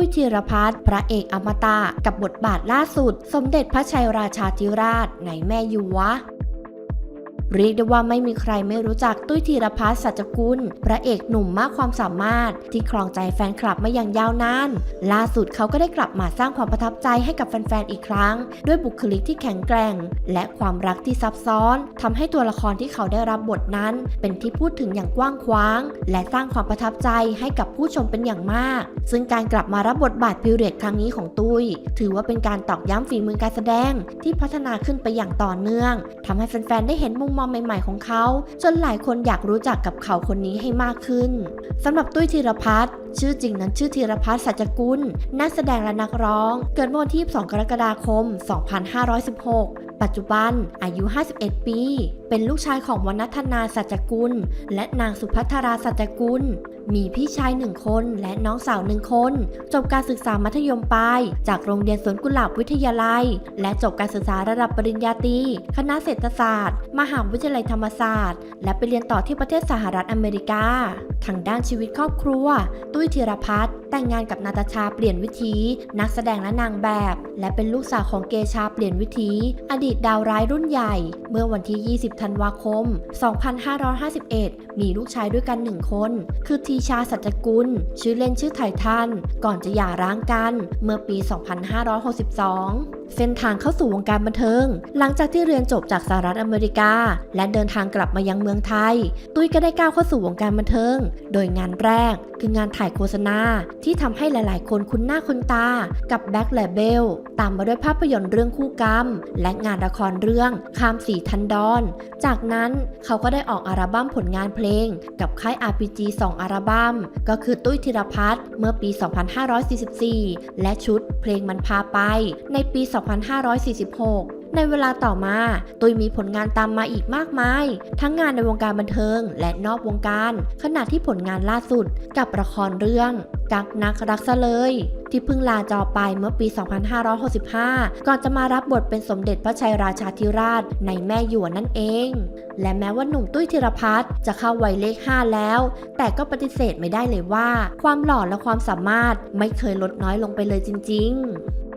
ตุ้ยธีรพัฒน์พระเอกอมตะกับบทบาทล่าสุด สมเด็จพระชัยราชาธิราชในแม่ยูวะ เรียกได้ว่าไม่มีใครไม่รู้จักตุ้ยธีรพัฒน์สัจกุล พระเอกหนุ่มมากความสามารถ ที่ครองใจแฟนคลับมาอย่างยาวนาน ล่าสุดเขาก็ได้กลับมาสร้างความประทับใจให้กับแฟนๆอีกครั้ง ด้วยบุคลิกที่แข็งแกร่ง และความรักที่ซับซ้อนทำให้ตัวละครที่เขาได้รับบทนั้น เป็นที่พูดถึงอย่างกว้างขวาง และสร้างความประทับใจให้กับผู้ชมเป็นอย่างมาก ซึ่งการกลับมารับบทบาทพิเรียดครั้งนี้ของตุ้ย ถือว่าเป็นการตอกย้ำฝีมือการแสดงที่พัฒนาขึ้นไปอย่างต่อเนื่องทำให้แฟนๆได้เห็นมุมมองใหม่ ๆ ของเขา จนหลายคนอยากรู้จักกับเขาคนนี้ให้มากขึ้นสำหรับตุ้ยธีรพัฒน์ชื่อจริงนั้นชื่อธีรพัฒน์สัจกุล นักแสดงและนักร้อง เกิดเมื่อวันที่ 2 กรกฎาคม 2516 ปัจจุบันอายุ 51 ปี เป็นลูกชายของวรรณธนาสัจกุล และนางสุภัทราสัจกุล มีพี่ชายหนึ่งคนและน้องสาวหนึ่งคน จบการศึกษามัธยมปลาย จากโรงเรียนสวนกุหลาบวิทยาลัย และจบการศึกษาระดับปริญญาตรีคณะเศรษฐศาสตร์ มหาวิทยาลัยธรรมศาสตร์ และไปเรียนต่อที่ประเทศสหรัฐอเมริกา ทางด้านชีวิตครอบครัว ตุ้ยธีรพัฒน์แต่งงานกับนาตาชาเปลี่ยนวิถีนักแสดงและนางแบบ และเป็นลูกสาวของเกชาเปลี่ยนวิถีอดีตดาวร้ายรุ่นใหญ่ เมื่อวันที่ 20 ธันวาคม 2551 มีลูกชายด้วยกันหนึ่งคน คือทีชาสัจกุล ชื่อเล่นชื่อไททัน ก่อนจะหย่าร้างกัน เมื่อปี 2562เส้นทางเข้าสู่วงการบันเทิง หลังจากที่เรียนจบจากสหรัฐอเมริกา และเดินทางกลับมายังเมืองไทย ตุ้ยก็ได้ก้าวเข้าสู่วงการบันเทิง โดยงานแรก คืองานถ่ายโฆษณา ที่ทำให้หลายๆ คนคุ้นหน้าคุ้นตา กับแบ็คแลเบลตามมาด้วยภาพยนตร์เรื่องคู่กรรม และงานละครเรื่องคามสีทันดอน จากนั้นเขาก็ได้ออกอัลบั้มผลงานเพลง กับค่าย RPG 2 อัลบั้ม ก็คือตุ้ยธีรพัฒน์เมื่อปี 2544 และชุดเพลงมันพาไป ในปี 2546 ในเวลาต่อมาตุยมีผลงานตามมาอีกมากมาย ทั้งงานในวงการบันเทิง และนอกวงการ ขณะที่ผลงานล่าสุดกับละครเรื่อง กักนักรักซะเลยที่เพิ่งลาจอไปเมื่อปี 2565 ก่อนจะมารับบทเป็นสมเด็จพระชัยราชาธิราชในแม่หยวนนั่นเอง และแม้ว่าหนุ่มตุ้ยธีรพัฒน์จะเข้าวัยเลข 5 แล้ว แต่ก็ปฏิเสธไม่ได้เลยว่า ความหล่อและความสามารถไม่เคยลดน้อยลงไปเลยจริง ๆ